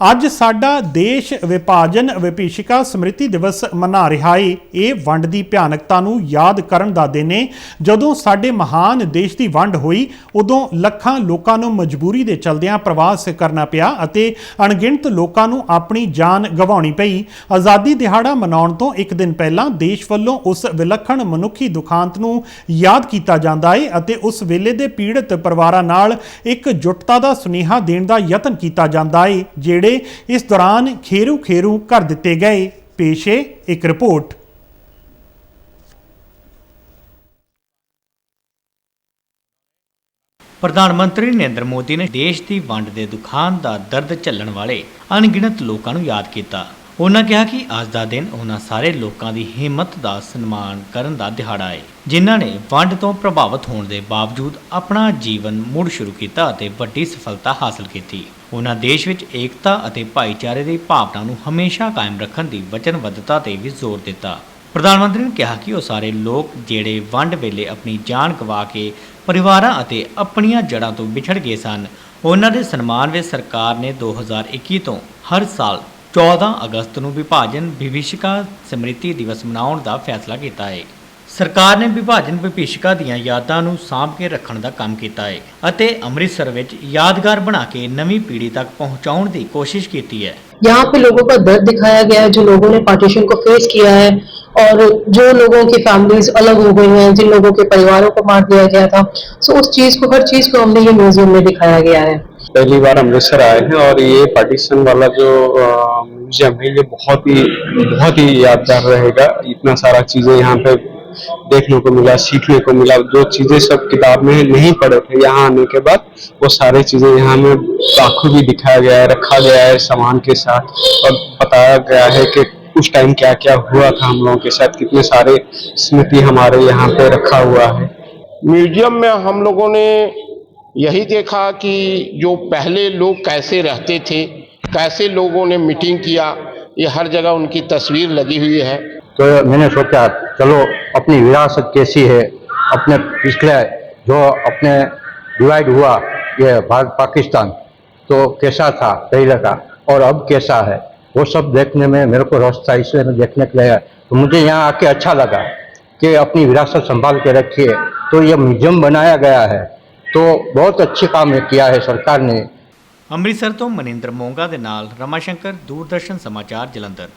ਅੱਜ ਸਾਡਾ ਦੇਸ਼ ਵਿਭਾਜਨ ਵਿਭੀਸ਼ਿਕਾ ਸਮ੍ਰਿਤੀ ਦਿਵਸ ਮਨਾ ਰਿਹਾ ਏ। ਇਹ ਵੰਡ ਦੀ ਭਿਆਨਕਤਾ ਨੂੰ ਯਾਦ ਕਰਨ ਦਾ ਦਿਨ ਏ। ਜਦੋਂ ਸਾਡੇ ਮਹਾਨ ਦੇਸ਼ ਦੀ ਵੰਡ ਹੋਈ, ਉਦੋਂ ਲੱਖਾਂ ਲੋਕਾਂ ਨੂੰ ਮਜਬੂਰੀ ਦੇ ਚਲਦਿਆਂ ਪ੍ਰਵਾਸ ਕਰਨਾ ਪਿਆ ਅਤੇ ਅਣਗਿਣਤ ਲੋਕਾਂ ਨੂੰ ਆਪਣੀ ਜਾਨ ਗਵਾਉਣੀ ਪਈ। ਆਜ਼ਾਦੀ ਦਿਹਾੜਾ ਮਨਾਉਣ ਤੋਂ ਇੱਕ ਦਿਨ ਪਹਿਲਾਂ ਦੇਸ਼ ਵੱਲੋਂ ਉਸ ਵਿਲੱਖਣ ਮਨੁੱਖੀ ਦੁਖਾਂਤ ਨੂੰ ਯਾਦ ਕੀਤਾ ਜਾਂਦਾ ਏ ਅਤੇ ਉਸ ਵੇਲੇ ਦੇ ਪੀੜਤ ਪਰਿਵਾਰਾਂ ਨਾਲ ਇੱਕ ਜੁਟਤਾ ਦਾ ਸੁਨੇਹਾ ਦੇਣ ਦਾ ਯਤਨ ਕੀਤਾ ਜਾਂਦਾ ਏ, ਜਿਹੜੇ ਇਸ ਦੌਰਾਨ ਖੇਰੂ ਖੇਰੂ ਕਰ ਦਿੱਤੇ ਗਏ। ਪੇਸ਼ੇ, ਇੱਕ ਰਿਪੋਰਟ। ਪ੍ਰਧਾਨ ਮੰਤਰੀ ਨਰਿੰਦਰ ਮੋਦੀ ਨੇ ਦੇਸ਼ ਦੀ ਵੰਡ ਦੇ ਦੁਖਾਂ ਦਾ ਦਰਦ ਝੱਲਣ ਵਾਲੇ ਅਣਗਿਣਤ ਲੋਕਾਂ ਨੂੰ ਯਾਦ ਕੀਤਾ। ਉਹਨਾਂ ਕਿਹਾ ਕਿ ਅੱਜ ਦਾ ਦਿਨ ਉਹਨਾਂ ਸਾਰੇ ਲੋਕਾਂ ਦੀ ਹਿੰਮਤ ਦਾ ਸਨਮਾਨ ਕਰਨ ਦਾ ਦਿਹਾੜਾ ਹੈ ਜਿਨ੍ਹਾਂ ਨੇ ਵੰਡ ਤੋਂ ਪ੍ਰਭਾਵਿਤ ਹੋਣ ਦੇ ਬਾਵਜੂਦ ਆਪਣਾ ਜੀਵਨ ਮੁੜ ਸ਼ੁਰੂ ਕੀਤਾ ਅਤੇ ਵੱਡੀ ਸਫਲਤਾ ਹਾਸਲ ਕੀਤੀ। ਉਹਨਾਂ ਦੇਸ਼ ਵਿੱਚ ਏਕਤਾ ਅਤੇ ਭਾਈਚਾਰੇ ਦੀ ਭਾਵਨਾ ਨੂੰ ਹਮੇਸ਼ਾ ਕਾਇਮ ਰੱਖਣ ਦੀ ਵਚਨਬੱਧਤਾ ਤੇ ਵੀ ਜ਼ੋਰ ਦਿੱਤਾ। ਪ੍ਰਧਾਨ ਮੰਤਰੀ ਨੇ ਕਿਹਾ ਕਿ ਉਹ ਸਾਰੇ ਲੋਕ ਜਿਹੜੇ ਵੰਡ ਵੇਲੇ ਆਪਣੀ ਜਾਨ ਗਵਾ ਕੇ ਪਰਿਵਾਰਾਂ ਅਤੇ ਆਪਣੀਆਂ ਜੜ੍ਹਾਂ ਤੋਂ ਵਿਛੜ ਗਏ ਸਨ, ਉਹਨਾਂ ਦੇ ਸਨਮਾਨ ਵਿੱਚ ਸਰਕਾਰ ਨੇ 2021 ਤੋਂ ਹਰ ਸਾਲ 14 ਅਗਸਤ ਨੂੰ ਵਿਭਾਜਨ ਵਿਭੀਸ਼ਿਕਾ ਸਮ੍ਰਿਤੀ ਦਿਵਸ ਮਨਾਉਣ ਦਾ ਫੈਸਲਾ ਕੀਤਾ ਹੈ ਸਰਕਾਰ ਨੇ ਵਿਭਾਜਨ ਵਿਭੀਸ਼ਿਕਾ ਦੀਆਂ ਯਾਦਾਂ ਨੂੰ ਸਾਂਭ ਕੇ ਰੱਖਣ ਦਾ ਕੰਮ ਕੀਤਾ ਹੈ ਅਤੇ ਅੰਮ੍ਰਿਤਸਰ ਵਿੱਚ ਯਾਦਗਾਰ ਬਣਾ ਕੇ ਨਵੀਂ ਪੀੜ੍ਹੀ ਤੱਕ ਪਹੁੰਚਾਉਣ ਦੀ ਕੋਸ਼ਿਸ਼ ਕੀਤੀ ਹੈ यहाँ पे लोगों का दर्द दिखाया गया है जो लोगों ने पार्टीशन को फेस किया है और जो लोगों की फैमिलीज अलग हो गई हैं जिन लोगों के परिवारों को मार दिया गया था सो उस चीज को हर चीज को हमने ये म्यूजियम में दिखाया गया है पहली बार अमृतसर आए हैं और ये पार्टीशन वाला जो म्यूज़ियम है ये बहुत ही बहुत ही यादगार रहेगा इतना सारा चीज़ें यहाँ पे देखने को मिला, सीखने को मिला। जो चीज़ें सब किताब में नहीं पढ़े थे, यहाँ आने के बाद वो सारी चीज़ें यहाँ में बाखूबी दिखाया गया है, रखा गया है सामान के साथ। और बताया गया है कि उस टाइम क्या क्या हुआ था हम लोगों के साथ, कितने सारे स्मृति हमारे यहाँ पे रखा हुआ है। म्यूज़ियम में हम लोगों ने यही देखा कि जो पहले लोग कैसे रहते थे कैसे लोगों ने मीटिंग किया, ये हर जगह उनकी तस्वीर लगी हुई है। तो मैंने सोचा, चलो, अपनी विरासत कैसी है? अपने पिछले जो अपने डिवाइड हुआ, ये भारत पाकिस्तान तो कैसा था पहले का और अब कैसा है? वो सब देखने में, मेरे को रस था इसलिए देखने के लिए तो मुझे यहाँ आके अच्छा लगा कि अपनी विरासत संभाल के रखिए। तो ये म्यूज़ियम बनाया गया है। तो बहुत अच्छी काम किया है सरकार ने। ਅੰਮ੍ਰਿਤਸਰ ਤੋਂ ਮਨਿੰਦਰ ਮੋਂਗਾ ਦੇ ਨਾਲ ਰਮਾਸ਼ੰਕਰ ਦੂਰਦਰਸ਼ਨ ਸਮਾਚਾਰ ਜਲੰਧਰ।